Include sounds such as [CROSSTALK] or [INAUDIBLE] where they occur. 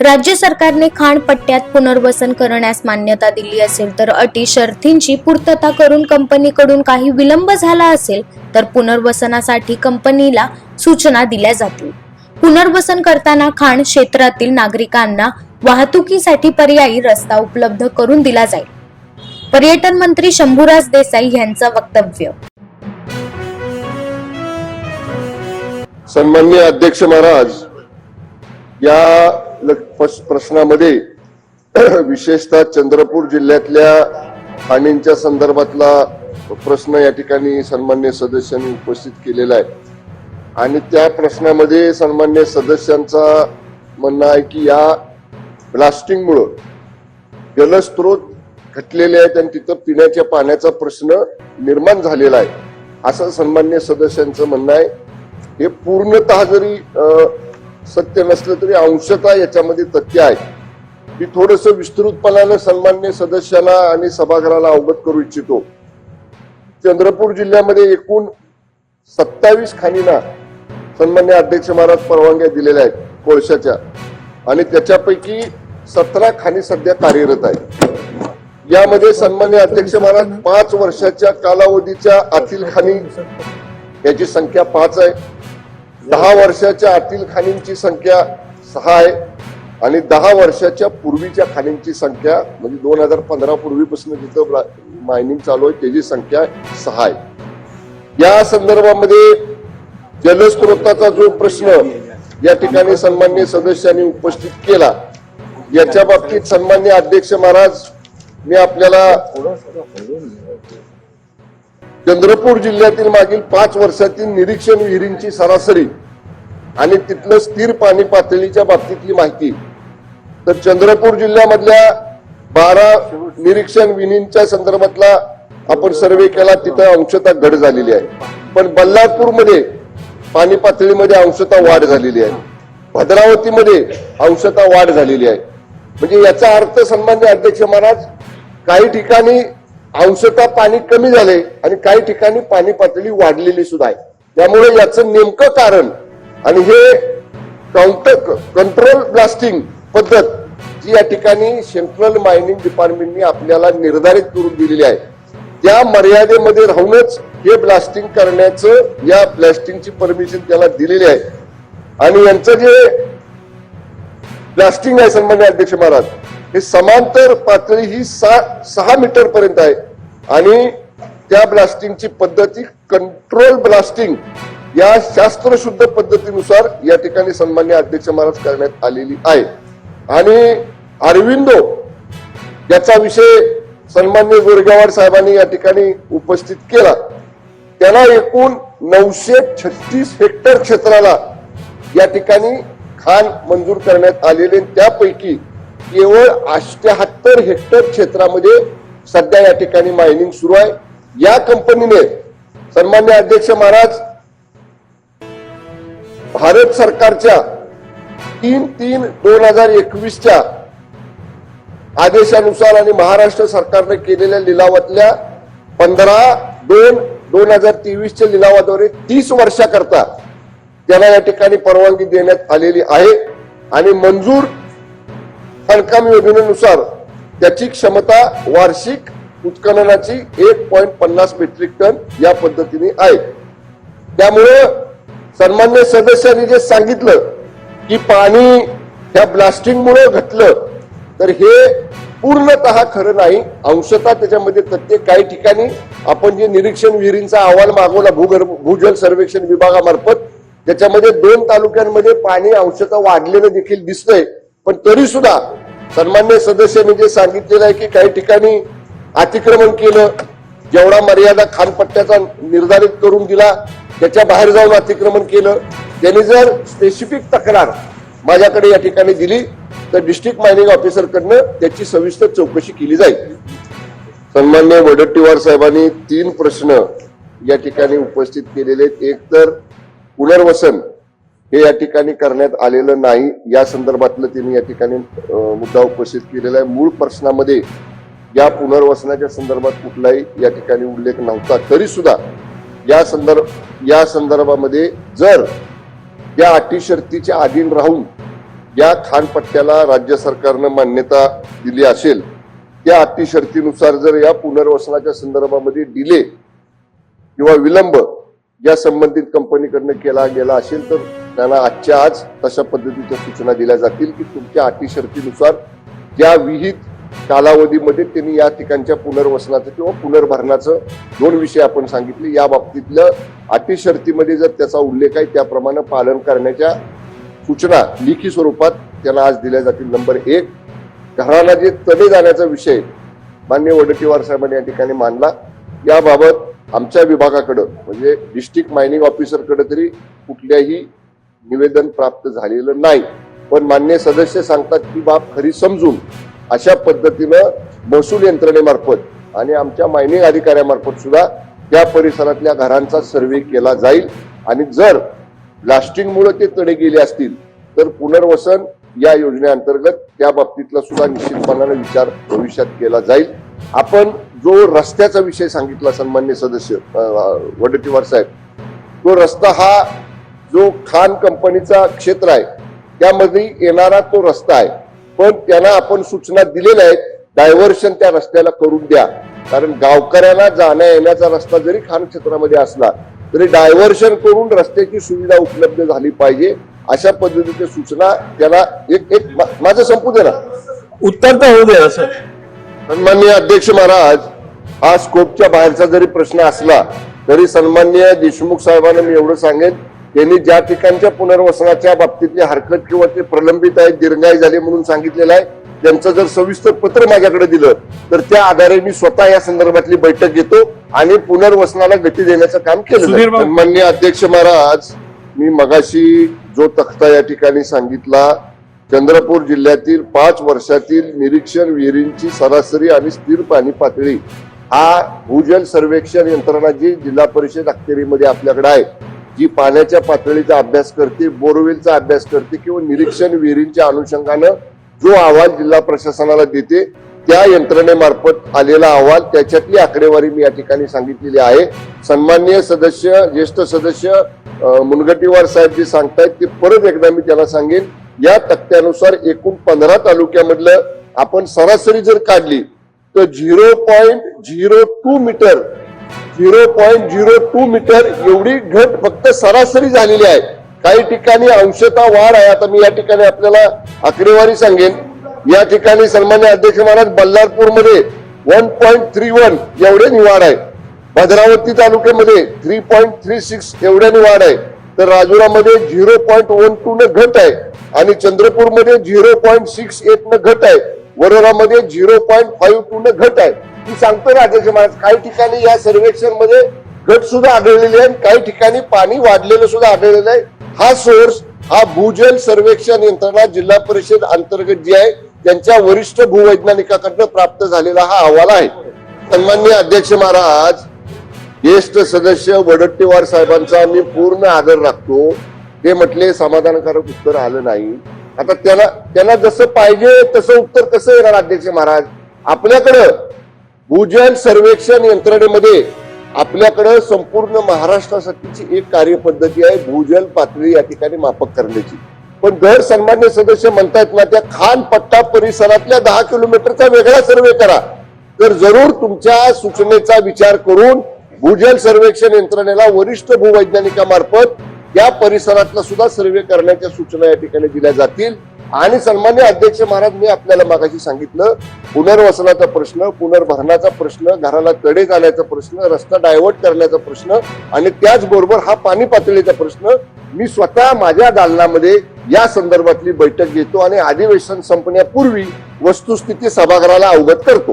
राज्य सरकारने खाण पट्ट्यात पुनर्वसन करण्यास मान्यता दिली असेल तर अटी शर्थींची पूर्तता करून कंपनीकडून काही विलंब झाला असेल तर पुनर्वसनासाठी कंपनीला सूचना दिल्या जातील. पुनर्वसन करताना खाण क्षेत्रातील नागरिकांना वाहतुकीसाठी पर्यायी रस्ता उपलब्ध करून दिला जाईल. पर्यटन मंत्री शंभूराज देसाई यांचं वक्तव्य. सन्मान्य अध्यक्ष महाराज या प्रश्नामध्ये [CLEARS THROAT] विशेषतः चंद्रपूर जिल्ह्यातल्या खाणींच्या संदर्भातला प्रश्न या ठिकाणी सन्मान्य सदस्यांनी उपस्थित केलेला आहे. आणि त्या प्रश्नामध्ये सन्मान्य सदस्यांचा म्हणणं आहे की या ब्लास्टिंगमुळं जलस्रोत घटलेले आहेत आणि तिथं पिण्याच्या पाण्याचा प्रश्न निर्माण झालेला आहे असं सन्मान्य सदस्यांचं म्हणणं आहे. हे पूर्णतः जरी सत्य नसलं तरी अंशतः याच्यामध्ये तथ्य आहे. मी थोडस विस्तृतपणानं सन्मान्य सदस्याला आणि सभागृहाला अवगत करू इच्छितो. चंद्रपूर जिल्ह्यामध्ये एकूण सत्तावीस खाणींना सन्मान्य अध्यक्ष महाराज परवानग्या दिलेल्या आहेत कोळशाच्या. आणि त्याच्यापैकी सतरा खाणी सध्या कार्यरत आहेत. यामध्ये सन्मान्य अध्यक्ष महाराज पाच वर्षाच्या कालावधीच्या आतील खाणी याची संख्या पाच आहे. दहा वर्षाच्या आतील खाणींची संख्या सहा आहे आणि दहा वर्षाच्या पूर्वीच्या खाणींची संख्या म्हणजे दोन हजार पंधरा पूर्वीपासून जिथं मायनिंग चालू आहे त्याची संख्या सहा आहे. या संदर्भामध्ये जलस्रोताचा जो प्रश्न या ठिकाणी सन्मान्य सदस्यांनी उपस्थित केला याच्या बाबतीत सन्मान्य अध्यक्ष महाराज मी आपल्याला चंद्रपूर जिल्ह्यातील मागील पाच वर्षातील निरीक्षण विहिरींची सरासरी आणि तिथलं स्थिर पाणी पातळीच्या बाबतीतली माहिती. तर चंद्रपूर जिल्ह्यामधल्या बारा निरीक्षण विहिरींच्या संदर्भातला आपण सर्वे केला तिथं अंशतः घट झालेली आहे. पण बल्लारपूरमध्ये पाणी पातळीमध्ये अंशतः वाढ झालेली आहे. भद्रावतीमध्ये अंशतः वाढ झालेली आहे. म्हणजे याचा अर्थ सन्मान्य अध्यक्ष महाराज काही ठिकाणी अंशतः पाणी कमी झाले आणि काही ठिकाणी पाणी पातळी वाढलेली सुद्धा आहे. त्यामुळे याचं नेमकं कारण आणि हे काउंटर कंट्रोल ब्लास्टिंग पद्धत जी या ठिकाणी सेंट्रल मायनिंग डिपार्टमेंटने आपल्याला निर्धारित करून दिलेली आहे त्या मर्यादेमध्ये राहूनच हे ब्लास्टिंग करण्याचं या ब्लास्टिंगची परमिशन त्याला दिलेली आहे. आणि यांचं जे ब्लास्टिंग आहे सन्मान्य अध्यक्ष महाराज हे समांतर पातळी ही सहा सहा मीटर पर्यंत आहे. आणि त्या ब्लास्टिंगची पद्धती कंट्रोल ब्लास्टिंग या शास्त्रशुद्ध पद्धतीनुसार या ठिकाणी सन्मान्य अध्यक्ष महाराज करण्यात आलेली आहे. आणि अरविंदो याचा विषय सन्मान्य गोरगावाड साहेबांनी या ठिकाणी उपस्थित केला. त्याला एकूण नऊशे छत्तीस हेक्टर क्षेत्राला या ठिकाणी खाण मंजूर करण्यात आलेले. त्यापैकी केवळ अष्ट्याहत्तर हेक्टर क्षेत्रामध्ये सध्या या ठिकाणी मायनिंग सुरू आहे. या कंपनीने सन्मान्य अध्यक्ष महाराज भारत सरकारच्या तीन तीन दोन हजार एकवीसच्या आदेशानुसार आणि महाराष्ट्र सरकारने केलेल्या लिलावातल्या पंधरा दोन दोन हजार तेवीसच्या लिलावाद्वारे तीस वर्षाकरता त्याला या ठिकाणी परवानगी देण्यात आलेली आहे. आणि मंजूर बांधकाम योजनेनुसार त्याची क्षमता वार्षिक उत्खननाची एक पॉईंट पन्नास मेट्रिक टन या पद्धतीने आहे. त्यामुळे सन्मान्य सदस्यांनी जे सांगितलं की पाणी ह्या ब्लास्टिंगमुळे घटलं तर हे पूर्णतः खरं नाही. अंशतः त्याच्यामध्ये तथ्य काही ठिकाणी आपण जे निरीक्षण विहिरींचा अहवाल मागवला भूगर्भ भूजल सर्वेक्षण विभागामार्फत त्याच्यामध्ये दोन तालुक्यांमध्ये पाणी अंशतः वाढलेलं देखील दिसतंय पण तरी सुद्धा सन्मान्य सदस्यांनी जे म्हणजे सांगितलेलं आहे की काही ठिकाणी अतिक्रमण केलं जेवढा मर्यादा खानपट्ट्याचा निर्धारित करून दिला त्याच्या बाहेर जाऊन अतिक्रमण केलं. त्यांनी जर स्पेसिफिक तक्रार माझ्याकडे या ठिकाणी दिली तर डिस्ट्रिक्ट मायनिंग ऑफिसरकडनं त्याची सविस्तर चौकशी केली जाईल. सन्मान्य वडट्टीवार साहेबांनी तीन प्रश्न या ठिकाणी उपस्थित केलेले एक तर पुनर्वसन हे या ठिकाणी करण्यात आलेलं नाही. या संदर्भातलं त्यांनी या ठिकाणी मुद्दा उपस्थित केलेला आहे. मूळ प्रश्नामध्ये या पुनर्वसनाच्या संदर्भात कुठलाही या ठिकाणी उल्लेख नव्हता. तरी सुद्धा या संदर्भ या संदर्भामध्ये जर या अटी शर्तीच्या अधीन राहून या खानपट्ट्याला राज्य सरकारनं मान्यता दिली असेल त्या अटी शर्तीनुसार जर या पुनर्वसनाच्या संदर्भामध्ये डिले किंवा विलंब या संबंधित कंपनीकडनं केला गेला असेल तर त्यांना आजच्या आज तशा पद्धतीच्या सूचना दिल्या जातील की तुमच्या अटी शर्तीनुसार ज्या विहित कालावधीमध्ये त्यांनी या ठिकाणच्या पुनर्वसनाचं किंवा पुनर्भरणाचं दोन विषय आपण सांगितले. या बाबतीतलं अटी शर्तीमध्ये जर त्याचा उल्लेख आहे त्याप्रमाणे पालन करण्याच्या सूचना लिखी स्वरूपात त्यांना आज दिल्या जातील. नंबर एक घराला जे तडे जाण्याचा विषय मान्य वडटीवार साहेबांनी या ठिकाणी मांडला. याबाबत आमच्या विभागाकडं म्हणजे डिस्ट्रिक्ट मायनिंग ऑफिसरकडे तरी कुठल्याही निवेदन प्राप्त झालेलं नाही. पण मान्य सदस्य सांगतात की बाब खरी समजून अशा पद्धतीनं महसूल यंत्रणेमार्फत आणि आमच्या मायनिंग अधिकाऱ्यामार्फत सुद्धा त्या परिसरातल्या घरांचा सर्वे केला जाईल. आणि जर ब्लास्टिंगमुळे ते तडे गेले असतील तर पुनर्वसन या योजनेअंतर्गत त्या बाबतीतला सुद्धा निश्चितपणाने विचार भविष्यात केला जाईल. आपण जो रस्त्याचा विषय सांगितला सन्मान्य सदस्य वडेट्टीवार साहेब तो रस्ता हा जो खान कंपनीचा क्षेत्र आहे त्यामध्ये येणारा तो रस्ता आहे. पण त्यांना आपण सूचना दिलेल्या आहेत डायव्हर्शन त्या रस्त्याला करून द्या. कारण गावकऱ्याला जाण्या येण्याचा रस्ता जरी खान क्षेत्रामध्ये असला तरी डायव्हर्शन करून रस्त्याची सुविधा उपलब्ध झाली पाहिजे अशा पद्धतीच्या सूचना त्याला एक एक माझं संपू दे ना. उत्तर तर होऊ दे ना सर सन्माननीय अध्यक्ष महाराज हा स्कोपच्या बाहेरचा जरी प्रश्न असला तरी सन्माननीय देशमुख साहेबांना मी एवढं सांगेन त्यांनी ज्या ठिकाणच्या पुनर्वसनाच्या बाबतीतली हरकत किंवा ते प्रलंबित आहे दीर्घाई झाले म्हणून सांगितलेलं आहे त्यांचं जर सविस्तर पत्र माझ्याकडे दिलं तर त्या आधारे मी स्वतः या संदर्भातली बैठक घेतो आणि पुनर्वसनाला गती देण्याचं काम केलं. सन्माननीय अध्यक्ष महाराज मी मगाशी जो तक्ता या ठिकाणी सांगितला चंद्रपूर जिल्ह्यातील पाच वर्षातील निरीक्षण विहिरींची सरासरी आणि स्थिर पाणी पातळी हा भूजल सर्वेक्षण यंत्रणा जी जिल्हा परिषद अखत्यारीमध्ये आपल्याकडे आहे जी पाण्याच्या पातळीचा अभ्यास करते बोरवेलचा अभ्यास करते किंवा निरीक्षण विहिरींच्या अनुषंगानं जो अहवाल जिल्हा प्रशासनाला देते त्या यंत्रणेमार्फत आलेला अहवाल त्याच्यातली आकडेवारी मी या ठिकाणी सांगितलेली आहे. सन्माननीय सदस्य ज्येष्ठ सदस्य मुनगटीवार साहेब जे सांगतायत ते परत एकदा मी त्याला सांगेन या तक्त्यानुसार एकूण पंधरा तालुक्यामधलं आपण सरासरी जर काढली तर zero point zero two metre zero point zero two metre एवढी घट फक्त सरासरी झालेली आहे. काही ठिकाणी अंशतः वाढ आहे. आता मी या ठिकाणी आपल्याला आकडेवारी सांगेन. या ठिकाणी सन्मान्य अध्यक्ष महाराज बल्लारपूरमध्ये वन पॉईंट थ्री वन एवढ्यानी वाढ आहे. भद्रावती तालुक्यामध्ये थ्री पॉईंट थ्री सिक्स एवढ्यानी वाढ आहे. तर राजुरामध्ये झिरो पॉईंट वन टू न घट आहे आणि चंद्रपूरमध्ये झिरो पॉईंट सिक्स एट न घट आहे. वरोरामध्ये झिरो पॉईंट फाईव्ह टू ने घट आहे. मी सांगतो ना अध्यक्ष महाराज काही ठिकाणी या सर्वेक्षणमध्ये घट सुद्धा आढळलेली आहे आणि काही ठिकाणी पाणी वाढलेलं सुद्धा आढळलेलं आहे. हा सोर्स हा भूजल सर्वेक्षण यंत्रणा जिल्हा परिषद अंतर्गत जी आहे त्यांच्या वरिष्ठ भूवैज्ञानिकाकडनं प्राप्त झालेला हा अहवाल आहे. सन्मान्य अध्यक्ष महाराज ज्येष्ठ सदस्य वडट्टीवार साहेबांचा मी पूर्ण आदर राखतो. ते म्हटले समाधानकारक उत्तर आलं नाही. आता त्याला त्यांना जसं पाहिजे तसं उत्तर कसं येणार अध्यक्ष महाराज? आपल्याकडं भूजल सर्वेक्षण यंत्रणेमध्ये आपल्याकडं संपूर्ण महाराष्ट्रासाठीची एक कार्यपद्धती आहे भूजल पातळी या ठिकाणी मापक करण्याची. पण घर सन्मान्य सदस्य म्हणतायत ना त्या खान पट्टा परिसरातल्या दहा किलोमीटरचा वेगळा सर्वे करा. तर जरूर तुमच्या सूचनेचा विचार करून भूजल सर्वेक्षण यंत्रणेला वरिष्ठ भूवैज्ञानिकामार्फत त्या परिसरातला सुद्धा सर्वे करण्याच्या सूचना या ठिकाणी दिल्या जातील. आणि सन्मान्य अध्यक्ष महाराज मी आपल्याला मागाशी सांगितलं पुनर्वसनाचा प्रश्न पुनर्भरणाचा प्रश्न घराला तडे जाण्याचा प्रश्न रस्ता डायव्हर्ट करण्याचा प्रश्न आणि त्याचबरोबर हा पाणी पातळीचा प्रश्न मी स्वतः माझ्या दालनामध्ये या संदर्भातली बैठक घेतो आणि अधिवेशन संपण्यापूर्वी वस्तुस्थिती सभागृहाला अवगत करतो.